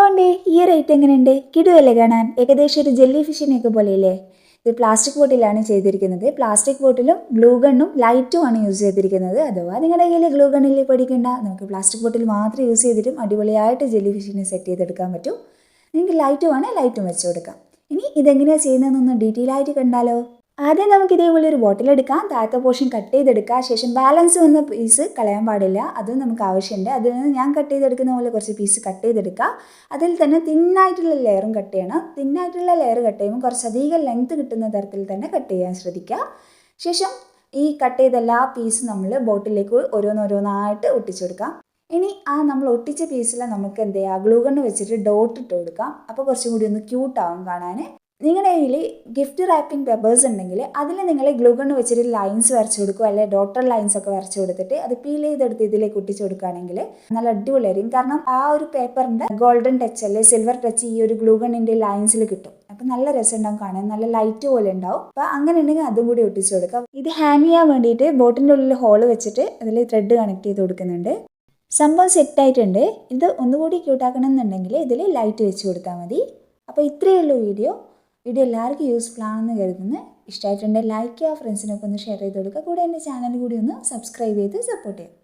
എന്തുകൊണ്ട് ഈ ഐറ്റം എങ്ങനെയുണ്ട്? കിടുവല്ലേ കാണാൻ? ഏകദേശം ഒരു ജെല്ലി ഫിഷിനെയൊക്കെ പോലെയല്ലേ? ഇത് പ്ലാസ്റ്റിക് ബോട്ടിലാണ് ചെയ്തിരിക്കുന്നത്. പ്ലാസ്റ്റിക് ബോട്ടിലും ഗ്ലൂ ഗണ്ണും ലൈറ്റും ആണ് യൂസ് ചെയ്തിരിക്കുന്നത്. അഥവാ നിങ്ങളുടെ കയ്യിൽ ഗ്ലൂ ഗണ്ണിൽ പഠിക്കേണ്ട നമുക്ക് പ്ലാസ്റ്റിക് ബോട്ടിൽ മാത്രം യൂസ് ചെയ്തിട്ടും അടിപൊളിയായിട്ട് ജെല്ലി ഫിഷിനെ സെറ്റ് ചെയ്തെടുക്കാൻ പറ്റും. നിങ്ങൾക്ക് ലൈറ്റ് വേണേൽ ലൈറ്റും വെച്ച് കൊടുക്കാം. ഇനി ഇതെങ്ങനെയാണ് ചെയ്യുന്നതെന്നൊന്ന് ഡീറ്റെയിൽ ആയിട്ട് കണ്ടാലോ? ആദ്യം നമുക്ക് ഇതേപോലെ ഒരു ബോട്ടിൽ എടുക്കാം. താഴത്തെ പോർഷൻ കട്ട് ചെയ്തെടുക്കുക ശേഷം ബാലൻസ് വന്ന പീസ് കളയാൻ പാടില്ല. അതും നമുക്ക് ആവശ്യമുണ്ട്. അതിൽ നിന്ന് ഞാൻ കട്ട് ചെയ്തെടുക്കുന്ന പോലെ കുറച്ച് പീസ് കട്ട് ചെയ്തെടുക്കുക അതിൽ തന്നെ തിന്നായിട്ടുള്ള ലെയറും കട്ട് ചെയ്യണം. തിന്നായിട്ടുള്ള ലെയർ കട്ട് ചെയ്യുമ്പോൾ കുറച്ചധികം ലെങ്ത് കിട്ടുന്ന തരത്തിൽ തന്നെ കട്ട് ചെയ്യാൻ ശ്രദ്ധിക്കുക ശേഷം ഈ കട്ട് ചെയ്ത എല്ലാ പീസും നമ്മൾ ബോട്ടിലേക്ക് ഓരോന്നോരോന്നായിട്ട് ഒട്ടിച്ചു കൊടുക്കാം. ഇനി ആ നമ്മൾ ഒട്ടിച്ച പീസിൽ നമുക്ക് എന്ത് ചെയ്യുക ഗ്ലൂഗണ്ണ് വെച്ചിട്ട് ഡോട്ട് ഇട്ട് കൊടുക്കാം. അപ്പോൾ കുറച്ചും കൂടി ഒന്ന് ക്യൂട്ടാവും കാണാൻ. നിങ്ങളുടെ കയ്യിൽ ഗിഫ്റ്റ് റാപ്പിംഗ് പേപ്പേഴ്സ് ഉണ്ടെങ്കിൽ അതിൽ നിങ്ങൾ ഗ്ലൂ ഗണ്ണ് വെച്ചിട്ട് ലൈൻസ് വരച്ചു കൊടുക്കുക അല്ലെങ്കിൽ ഡോട്ടർ ലൈൻസ് ഒക്കെ വരച്ചു കൊടുത്തിട്ട് അത് പീൽ ചെയ്തെടുത്ത് ഇതിലേക്ക് ഒട്ടിച്ചു കൊടുക്കുകയാണെങ്കിൽ നല്ല അടിപൊളിയായിരിക്കും കാരണം ആ ഒരു പേപ്പറിന്റെ ഗോൾഡൻ ടച്ച് അല്ലെ സിൽവർ ടച്ച് ഈ ഒരു ഗ്ലൂ ഗണ്ണിന്റെ ലൈൻസിൽ കിട്ടും. അപ്പം നല്ല രസം ഉണ്ടാവും കാണാൻ. നല്ല ലൈറ്റ് പോലെ ഉണ്ടാവും. അപ്പം അങ്ങനെ ഉണ്ടെങ്കിൽ അതും കൂടി ഒട്ടിച്ചു കൊടുക്കാം. ഇത് ഹാങ് ചെയ്യാൻ വേണ്ടിയിട്ട് ബോട്ടിന്റെ ഉള്ളിൽ ഹോൾ വെച്ചിട്ട് അതിൽ ത്രെഡ് കണക്ട് ചെയ്ത് കൊടുക്കുന്നുണ്ട്. സംഭവം സെറ്റായിട്ടുണ്ട് ഇത് ഒന്നുകൂടി ക്യൂട്ടാക്കണം എന്നുണ്ടെങ്കിൽ ഇതിൽ ലൈറ്റ് വെച്ച് കൊടുത്താൽ മതി. അപ്പോൾ ഇത്രയേ ഉള്ളൂ വീഡിയോ വീഡിയോ എല്ലാവർക്കും യൂസ്ഫുൾ ആണെന്ന് കരുതുന്നു. ഇഷ്ടമായിട്ടുണ്ടെങ്കിൽ ലൈക്ക് ചെയ്യുക ഫ്രണ്ട്സിനൊക്കെ ഒന്ന് ഷെയർ ചെയ്ത് കൊടുക്കുക. കൂടെ എന്റെ ചാനൽ കൂടി ഒന്ന് സബ്സ്ക്രൈബ് ചെയ്ത് സപ്പോർട്ട് ചെയ്യുക.